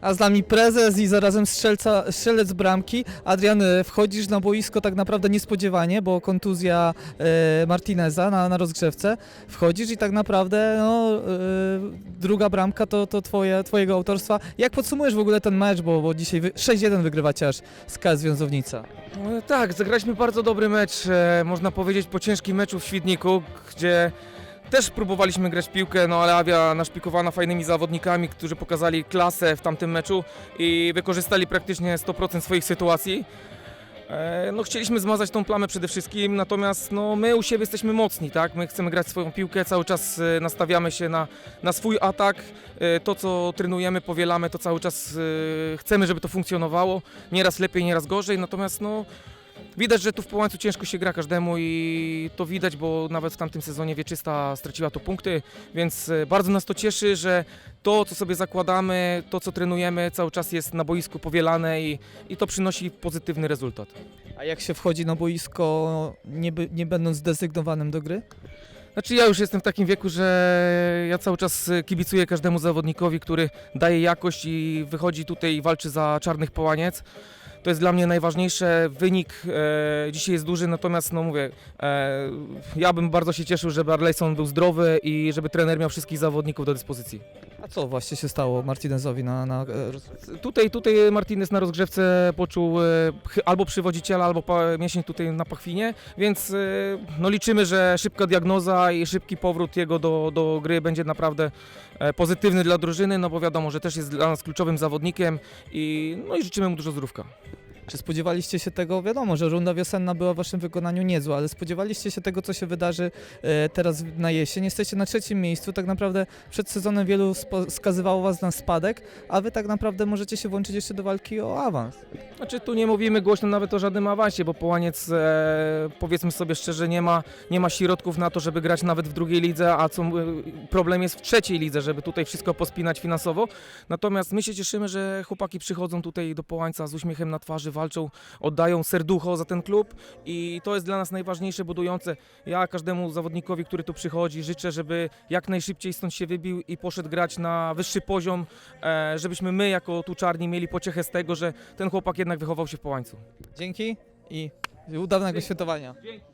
A z nami prezes i zarazem strzelca, strzelec bramki. Adrian, e, wchodzisz na boisko tak naprawdę niespodziewanie, bo kontuzja e, Martineza na, na rozgrzewce. Wchodzisz i tak naprawdę no, e, druga bramka to, to twoje, twojego autorstwa. Jak podsumujesz w ogóle ten mecz, bo, bo dzisiaj wy- 6-1 wygrywacie aż z KS Wiązownica. E, Tak, zagraliśmy bardzo dobry mecz, e, można powiedzieć po ciężkim meczu w Świdniku, gdzie też próbowaliśmy grać w piłkę, no ale Awia naszpikowana fajnymi zawodnikami, którzy pokazali klasę w tamtym meczu i wykorzystali praktycznie 100% swoich sytuacji. E, No chcieliśmy zmazać tą plamę przede wszystkim, natomiast no, my u siebie jesteśmy mocni, tak? My chcemy grać swoją piłkę, cały czas e, nastawiamy się na, na swój atak. E, To, co trenujemy, powielamy, to cały czas chcemy, żeby to funkcjonowało. Nieraz lepiej, nieraz gorzej, natomiast no, Widać, że tu w Połańcu ciężko się gra każdemu i to widać, bo nawet w tamtym sezonie Wieczysta straciła tu punkty, więc e, bardzo nas to cieszy, że to, co sobie zakładamy, to, co trenujemy, cały czas jest na boisku powielane i, i to przynosi pozytywny rezultat. A jak się wchodzi na boisko, nie, by, nie będąc zdesygnowanym do gry? Znaczy ja już jestem w takim wieku, że ja cały czas e, kibicuję każdemu zawodnikowi, który daje jakość i wychodzi tutaj i walczy za czarnych połaniec. To jest dla mnie najważniejsze. Wynik e, dzisiaj jest duży, natomiast no mówię, e, ja bym bardzo się cieszył, żeby Arleyson był zdrowy i żeby trener miał wszystkich zawodników do dyspozycji. A co właśnie się stało Martinezowi na, na e, Tutaj, tutaj Martinez na rozgrzewce poczuł e, albo przywodziciela, albo mięsień tutaj na pachwinie, więc e, no liczymy, że szybka diagnoza i szybki powrót jego do, do gry będzie naprawdę pozytywny dla drużyny, no bo wiadomo, że też jest dla nas kluczowym zawodnikiem i, no i życzymy mu dużo zdrówka. Czy spodziewaliście się tego? Wiadomo, że runda wiosenna była w waszym wykonaniu niezła, ale spodziewaliście się tego, co się wydarzy e, teraz na jesień. Jesteście na trzecim miejscu. Tak naprawdę przed sezonem wielu skazywało was na spadek, a wy tak naprawdę możecie się włączyć jeszcze do walki o awans. Znaczy tu nie mówimy głośno nawet o żadnym awansie, bo Połaniec e, powiedzmy sobie szczerze nie ma, nie ma środków na to, żeby grać nawet w drugiej lidze, a co, e, problem jest w trzeciej lidze, żeby tutaj wszystko pospinać finansowo. Natomiast my się cieszymy, że chłopaki przychodzą tutaj do Połańca z uśmiechem na twarzy, walczą, oddają serducho za ten klub i to jest dla nas najważniejsze, budujące. Ja każdemu zawodnikowi, który tu przychodzi życzę, żeby jak najszybciej stąd się wybił i poszedł grać na wyższy poziom, e, żebyśmy my jako tu czarni mieli pociechę z tego, że ten chłopak jednak wychował się w Połańcu. Dzięki i udanego świętowania. Dzięki.